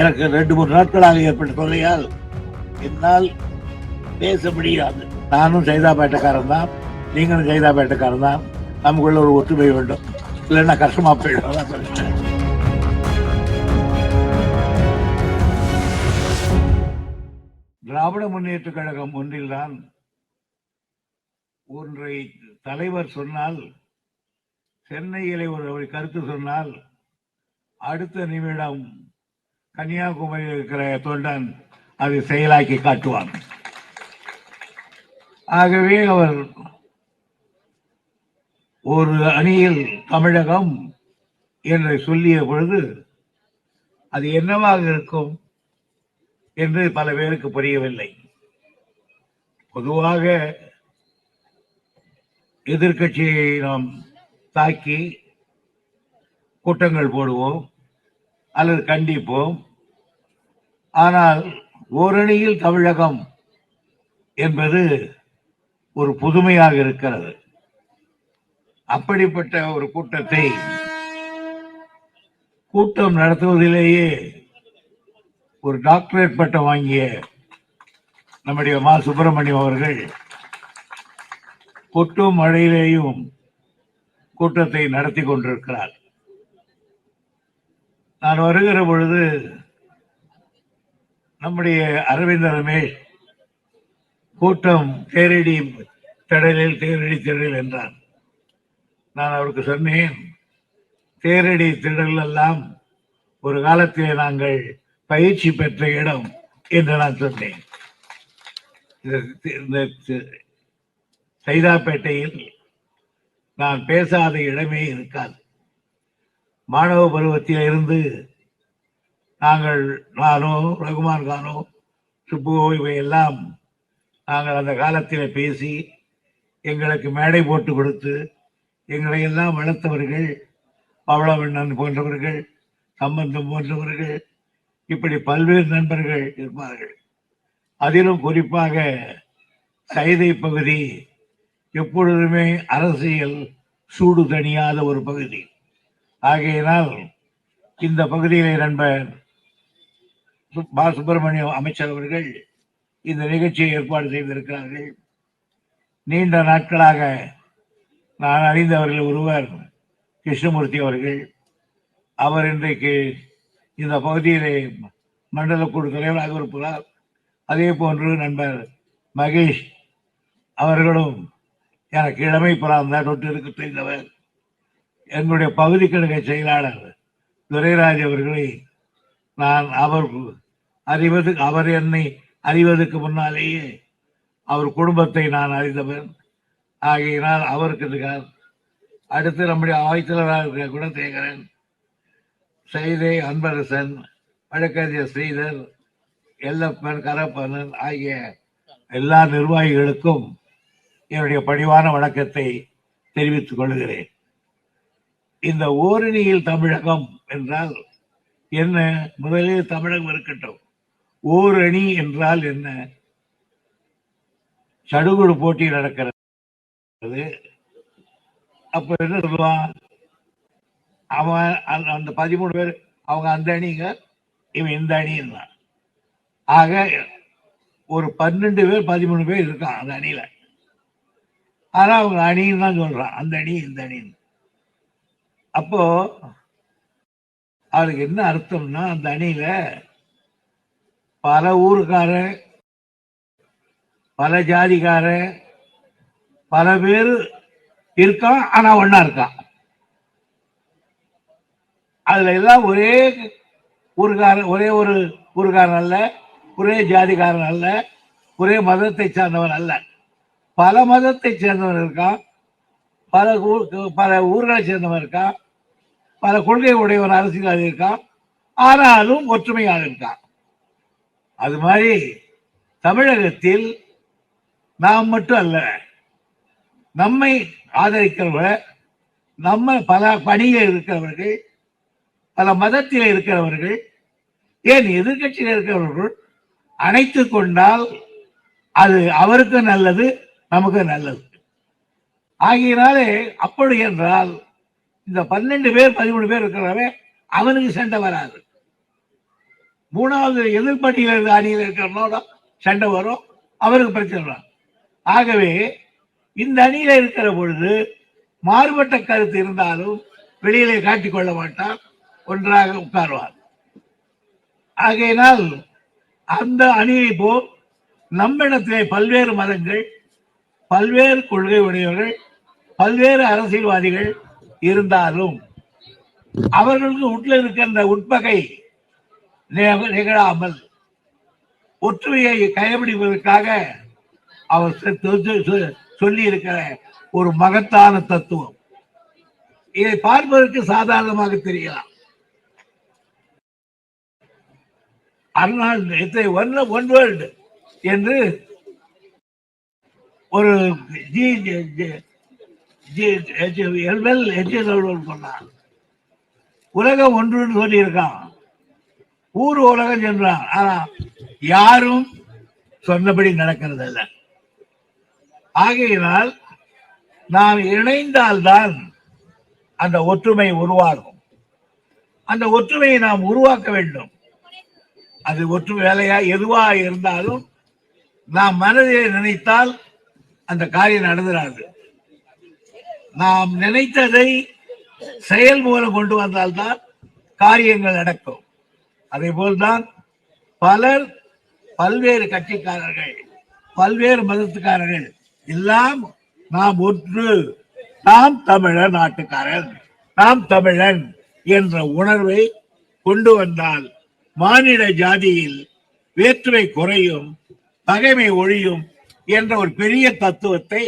எனக்கு ரெண்டு மூணு நாட்களாக ஏற்பட்ட தொல்லையால் என்னால் பேச முடியாது. நானும் சைதாபேட்டைக்காரன் தான். நீங்களும் சைதாபேட்டைக்காரன் தான். நமக்குள்ள ஒரு ஒற்றுமை வேண்டும். இல்லைன்னா கஷ்டமா போயிடும். சொல்லிட்டேன். திராவிட முன்னேற்ற கழகம் ஒன்றில்தான் ஒன்றை தலைவர் சொன்னால் சென்னையிலே ஒரு ஒரு கருத்து சொன்னால் அடுத்த நிமிடம் கன்னியாகுமரியில் இருக்கிற தொண்டன் அதை செயலாக்கி காட்டுவான். ஆகவே அவர் ஒரு அணியில் தமிழகம் என்று சொல்லிய பொழுது அது என்னவாக இருக்கும் என்று பல பேருக்கு புரியவில்லை. பொதுவாக எதிர்க்கட்சியை நாம் தாக்கி கூட்டங்கள் போடுவோம். அல்லது கண்டிப்போம். ஆனால் ஓரணியில் தமிழகம் என்பது ஒரு புதுமையாக இருக்கிறது. அப்படிப்பட்ட ஒரு கூட்டத்தை கூட்டம் நடத்துவதிலேயே ஒரு டாக்டரேட் பட்டம் வாங்கிய நம்முடைய மா சுப்பிரமணியம் அவர்கள் கொட்டும் மழையிலேயும் கூட்டத்தை நடத்தி கொண்டிருக்கிறார். நான் வருகிற பொழுது நம்முடைய அரவிந்த ரமேஷ் கூட்டம் தேரடி திடலில் தேரடி திடலில் என்றார் நான் அவருக்கு சொன்னேன் தேரடி திடல் எல்லாம் ஒரு காலத்திலே நாங்கள் பயிற்சி பெற்ற இடம் என்று நான் சொன்னேன். இந்த சைதாப்பேட்டையில் நான் பேசாத இடமே இருக்காது. மாணவ பருவத்தில் இருந்து நாங்கள் நானோ ரகுமான் கானோ சுப்புவோ இவையெல்லாம் நாங்கள் அந்த காலத்தில் பேசி எங்களுக்கு மேடை போட்டு கொடுத்து எங்களை எல்லாம் வளர்த்தவர்கள் பவளவண்ணன் போன்றவர்கள் சம்பந்தம் போன்றவர்கள் இப்படி பல்வேறு நண்பர்கள் இருப்பார்கள். அதிலும் குறிப்பாக சைதை பகுதி எப்பொழுதுமே அரசியல் சூடு தணியாத ஒரு பகுதி. ஆகையினால் இந்த பகுதியிலே நண்பர் பா சுப்பிரமணியம் அமைச்சர் அவர்கள் இந்த நிகழ்ச்சியை ஏற்பாடு செய்திருக்கிறார்கள். நீண்ட நாட்களாக நான் அறிந்தவர்கள் ஒருவர் கிருஷ்ணமூர்த்தி அவர்கள். அவர் இன்றைக்கு இந்த பகுதியிலே மண்டல குழு தலைவராக இருப்பதால் அதே போன்று நண்பர் மகேஷ் அவர்களும் எனக்கு இளமை பிராந்த தொட்டு இருக்க தெரிந்தவர். எங்களுடைய பகுதி கழக செயலாளர் துரைராஜ் அவர்களை நான் அவர் அறிவது அவர் என்னை அறிவதற்கு முன்னாலேயே அவர் குடும்பத்தை நான் அறிந்தவன். ஆகையினால் அவருக்கு இருக்கார் அடுத்து நம்முடைய ஆய்ச்சலராக இருக்கிற குணசேகரன் சைதை அன்பரசன் வழக்கறிஞர் ஸ்ரீதர் எல்லப்பன் கரப்பனன் ஆகிய எல்லா நிர்வாகிகளுக்கும் என்னுடைய பணிவான வணக்கத்தை தெரிவித்துக் கொள்கிறேன். இந்த ஓரணியில் தமிழகம் என்றால் என்ன? முதலில் தமிழகம் இருக்கட்டும். ஓரணி என்றால் என்ன? சடுகுடு போட்டி நடக்கிறது. அப்ப என்ன சொல்லுவான்? அவன் அந்த- அந்த பதிமூணு பேர் அவங்க அந்த அணிங்க இவன் இந்த அணின்னா. ஆக ஒரு பன்னெண்டு பேர் பதிமூணு பேர் இருக்கான் அந்த அணியில. ஆனா அவங்க அணின்னு தான் சொல்றான். அந்த அணி இந்த அணின்னு. அப்போ அவருக்கு என்ன அர்த்தம்னா அந்த அணியில பல ஊருக்காரன் பல ஜாதிக்கார பல பேர் இருக்கான் ஆனா ஒன்னா இருக்கான். அதுல எல்லாம் ஒரே ஊருக்காரன் ஒரே ஒரு ஊருக்காரன் அல்ல ஒரே ஜாதிக்காரன் அல்ல ஒரே மதத்தை சார்ந்தவன் அல்ல. பல மதத்தை சேர்ந்தவன் இருக்கான் பல ஊர் பல ஊர்களை சேர்ந்தவன் இருக்கான் பல கொள்கை உடையவன் அரசியலாக இருக்கான். ஆனாலும் ஒற்றுமையாக இருக்கான். அது மாதிரி தமிழகத்தில் நாம் மட்டும் அல்ல நம்மை ஆதரிக்கிறவர்கள் நம்ம பல பணியில் இருக்கிறவர்கள் பல மதத்தில் இருக்கிறவர்கள் ஏன் எதிர்க்கட்சியில் இருக்கிறவர்கள் அணைத்து கொண்டால் அது அவருக்கு நல்லது நமக்கு நல்லது. ஆகியனாலே அப்படி என்றால் இந்த பன்னெண்டு பேர் பதிமூணு பேர் இருக்கிறவன் அவனுக்கு சண்டை வராது. மூணாவது எதிர்ப்பணியில் இருந்த அணியில் இருக்கிறவனோட சண்டை வரும் அவருக்கு பிரச்சனை வரும் ஆகவே இந்த அணியில இருக்கிற பொழுது மாறுபட்ட கருத்து இருந்தாலும் வெளியிலே காட்டிக் கொள்ள மாட்டார் ஒன்றாக உட்காருவார். ஆகையினால் அந்த அணியை போல் நம்மிடத்திலே பல்வேறு மதங்கள் பல்வேறு கொள்கை உடையவர்கள் பல்வேறு அரசியல்வாதிகள் இருந்தாலும் அவர்களுக்கு உள்ள இருக்கின்ற உட்பகை நிகழாமல் ஒற்றுமையை கடைபிடிப்பதற்காக அவர் சொ- சொல்லி இருக்கிற ஒரு மகத்தான தத்துவம். இதை பார்ப்பதற்கு சாதாரணமாக தெரியலாம். ஆனால் ஒன் ஒன் வேர்ல்டு என்று ஒரு G G- G- G- G- சொன்னான் உலகம் ஒன்றுன்னு சொல்லியிருக்கான். ஊர் உலகம் சென்றான். ஆனா யாரும் சொன்னபடி நடக்கிறது அல்ல ஆகையினால் நாம் இணைந்தால்தான் அந்த ஒற்றுமை உருவாகும். அந்த ஒற்றுமையை நாம் உருவாக்க வேண்டும். அது ஒற்றுமை வேலையா எதுவா இருந்தாலும் நாம் மனதில் நினைத்தால் அந்த காரியம் நடந்துடாது நாம் நினைத்ததை செயல் மூலம் கொண்டு வந்தால்தான் காரியங்கள் நடக்கும். அதே போல்தான் பலர் பல்வேறு கட்சிக்காரர்கள் பல்வேறு மதத்துக்காரர்கள் எல்லாம் நாம் ஒன்று. நாம் தமிழர் நாட்டுக்காரன் நாம் தமிழன் என்ற உணர்வை கொண்டு வந்தால் மானிட ஜாதியில் வேற்றுமை குறையும் பகைமை ஒழியும் என்ற ஒரு பெரிய தத்துவத்தை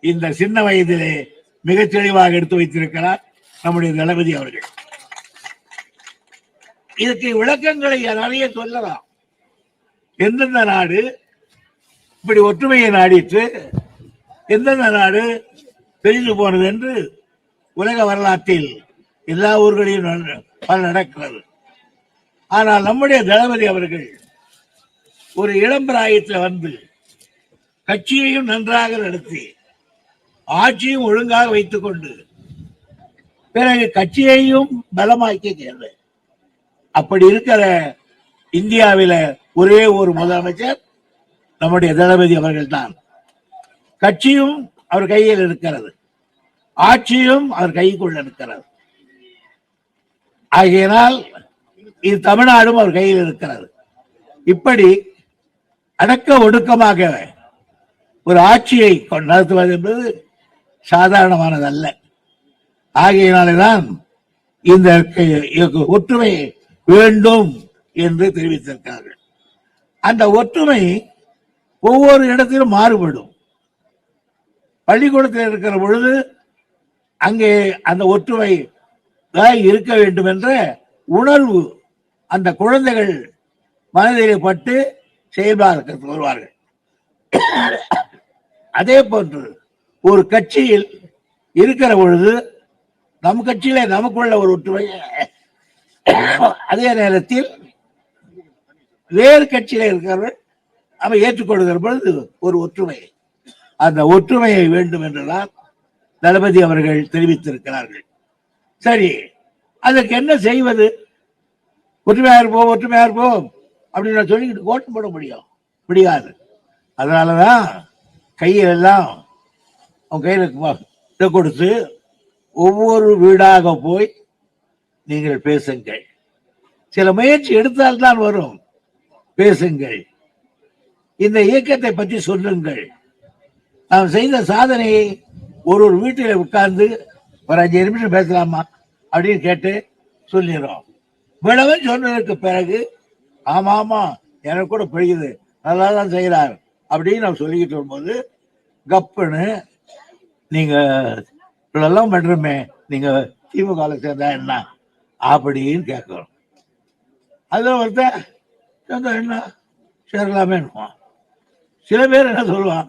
இந்த சின்ன வயதிலே மிகச் தெளிவாக எடுத்து வைத்திருக்கிறார் நம்முடைய தளபதி அவர்கள். இதுக்கு விளக்கங்களை நிறைய சொல்லலாம்? எந்தெந்த நாடு இப்படி ஒற்றுமையை நாடிட்டு எந்தெந்த நாடு பிரிந்து போனது என்று உலக வரலாற்றில் எல்லா ஊர்களிலும் நடக்கிறது. ஆனால் நம்முடைய தளபதி அவர்கள் ஒரு இளம்பிராயத்தில் வந்து கட்சியையும் நன்றாக நடத்தி ஆட்சியும் ஒழுங்காக வைத்துக் கொண்டு பிறகு கட்சியையும் பலமாக்க தேர்வு அப்படி இருக்கிற இந்தியாவில ஒரே ஒரு முதலமைச்சர் நம்முடைய தளபதி அவர்கள் தான் கட்சியும் அவர் கையில் இருக்கிறது. ஆட்சியும் அவர் கைக்குள்ள இருக்கிறது. ஆகையினால் இது தமிழ்நாடும் அவர் கையில் இருக்கிறது. இப்படி அடக்க ஒடுக்கமாக ஒரு ஆட்சியை நடத்துவது என்பது சாதாரணமானதல்ல. ஆகையினால்தான் இந்த க- ஒற்றுமை வேண்டும் என்று தெரிவித்திருக்கிறார்கள். அந்த ஒற்றுமை ஒவ்வொரு இடத்திலும் மாறுபடும். பள்ளிக்கூடத்தில் இருக்கிற பொழுது அங்கே அந்த ஒற்றுமை இருக்க வேண்டும் என்ற உணர்வு அந்த குழந்தைகள் மனதிலே பட்டு செயல்பாடு வருவார்கள். அதே போன்று ஒரு கட்சியில் இருக்கிற பொழுது நம் கட்சியில நமக்குள்ள ஒரு ஒற்றுமை. அதே நேரத்தில் வேறு கட்சியில இருக்கிறவர்கள் அவை ஏற்றுக்கொள்கிற பொழுது ஒரு ஒற்றுமை. அந்த ஒற்றுமையை வேண்டும் என்றுதான் தளபதி அவர்கள் தெரிவித்திருக்கிறார்கள். சரி அதற்கு என்ன செய்வது? ஒற்றுமையா இருப்போம் ஒற்றுமையா இருப்போம் அப்படின்னு நான் சொல்லிக்கிட்டு ஓட்டம் போட முடியும். முடியாது. அதனாலதான் கையில் எல்லாம் அவன் கையில இதை கொடுத்து ஒவ்வொரு வீடாக போய் நீங்கள் பேசுங்கள். சில முயற்சி எடுத்தால்தான் வரும். பேசுங்கள். இந்த இயக்கத்தை பற்றி சொல்லுங்கள். நாம் செய்த சாதனையை ஒரு ஒரு வீட்டில் உட்கார்ந்து ஒரு அஞ்சு நிமிஷம் பேசலாமா அப்படின்னு கேட்டு சொல்லிடுறோம். விளவன் சொன்னதற்கு பிறகு ஆமா ஆமா எனக்கு கூட பிடிக்குது நல்லா தான் செய்கிறார் அப்படின்னு நம்ம சொல்லிக்கிட்டு வரும்போது கப்புன்னு நீங்க இவ்வளெல்லாம் பண்றோமே நீங்க திமுக சேர்ந்தா என்ன? அப்படின்னு கேட்கணும். அதுல ஒருத்தன் சேர்ந்தா என்ன? சேரலாமே சில பேர் என்ன சொல்லுவான்?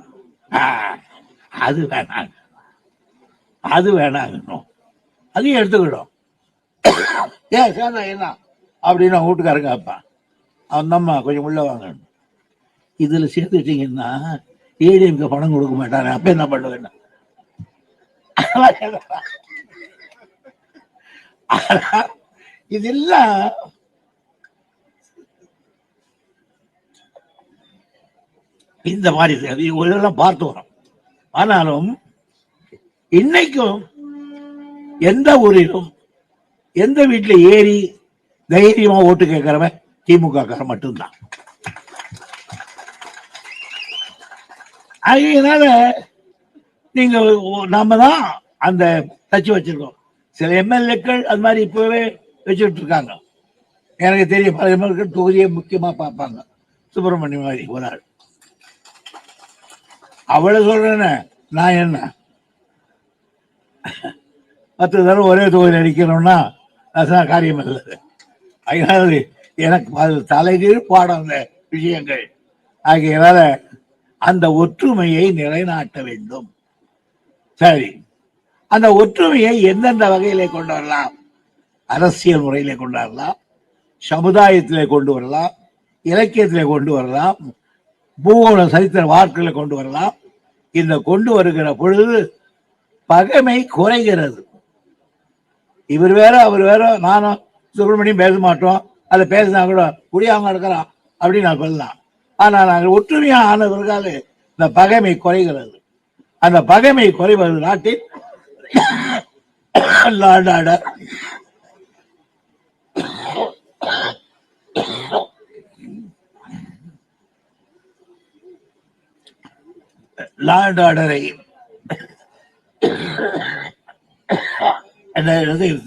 அது வேணாங்க. அது வேணாங்கன்னும் அதையும் எடுத்துக்கிடும் ஏன் சேர்ந்தா என்ன? அப்படின்னு அவன் வீட்டுக்காரங்க கேட்பான். அவன் அம்மா கொஞ்சம் உள்ள வாங்க இதுல சேர்த்துட்டீங்கன்னா ஏடிஎம்க்கு பணம் கொடுக்க மாட்டாரு அப்ப என்ன பண்ணுவேன்னா? இதெல்லாம் இந்த மாதிரி இதெல்லாம் பார்த்து வரோம். ஆனாலும் இன்னைக்கும் எந்த ஊரிலும் எந்த வீட்டுல ஏறி தைரியமா ஓட்டு கேட்கிறவன் திமுக கார மட்டும்தான். அதனால நீங்க ஒ- நாம தான் அந்த தச்சு வச்சிருக்கோம். சில எம்எல்ஏக்கள் அது மாதிரி இப்பவே வச்சுட்டு இருக்காங்க எனக்கு தெரியும் பல எம்எல்ஏக்கள் தொகுதியை முக்கியமா பார்ப்பாங்க. சுப்பிரமணியம் மாதிரி ஒரு ஆள். அவளை சொல்றேன்னு நான் என்ன? பத்து தடவை ஒரே தொகுதியில் அடிக்கணும்னா அதுதான் காரியம் இல்லை அதனால எனக்கு அது தலைகீழ் பாடம் அந்த விஷயங்கள். ஆகியனால அந்த ஒற்றுமையை நிலைநாட்ட வேண்டும். சரி. அந்த ஒற்றுமையை எந்தெந்த வகையிலே கொண்டு வரலாம்? அரசியல் முறையிலே கொண்டு வரலாம் சமுதாயத்திலே கொண்டு வரலாம் இலக்கியத்திலே கொண்டு வரலாம் பூகோள சரித்திர வார்த்தைகளை கொண்டு வரலாம். இந்த கொண்டு வருகிற பொழுது பகைமை குறைகிறது. இவர் வேற அவர் வேற நானும் சுப்பிரமணியம் பேச மாட்டோம். அதை பேசினா கூட குடியாம இருக்கிறான் அப்படின்னு நான் சொல்லலாம். ஆனால் நாங்கள் ஒற்றுமையாக ஆன பிறகால இந்த பகைமை குறைகிறது. அந்த பகைமை குறைவது நாட்டில் லாண்டாட லாண்ட் ஆர்டரை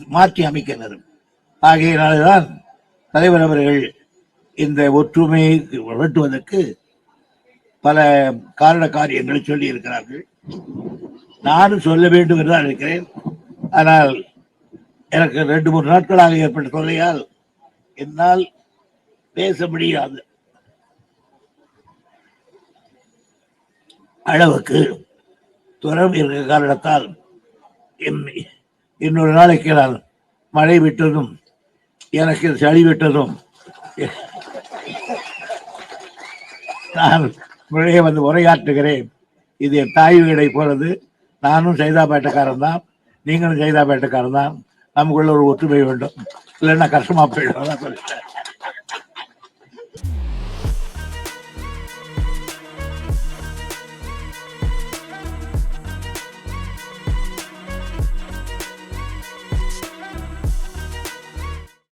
மாற்றி அமைக்கிறது ஆகையினால்தான் தலைவர் அவர்கள் இந்த ஒற்றுமையை வெட்டுவதற்கு பல காரண காரியங்களை சொல்லி இருக்கிறார்கள் நானும் சொல்ல வேண்டும் என்று தான் இருக்கிறேன். ஆனால் எனக்கு ரெண்டு மூன்று நாட்களாக ஏற்பட்ட தொல்லையால் என்னால் பேச முடியாது. அளவுக்கு துறம் இருக்கிற காரணத்தால் இன்னொரு நாளைக்கு நான் மழை விட்டதும் எனக்கு சளி விட்டதும் நான் முறையே வந்து உரையாற்றுகிறேன். இது என் தாய் வீடை போறது நானும் சைதாபேட்டைக்காரன் தான். நீங்களும் சைதாபேட்டைக்காரன் தான். நமக்குள்ள ஒரு ஒற்றுமை வேண்டும். இல்லைன்னா கஷ்டமா போயிடும். சொல்லிட்டேன்.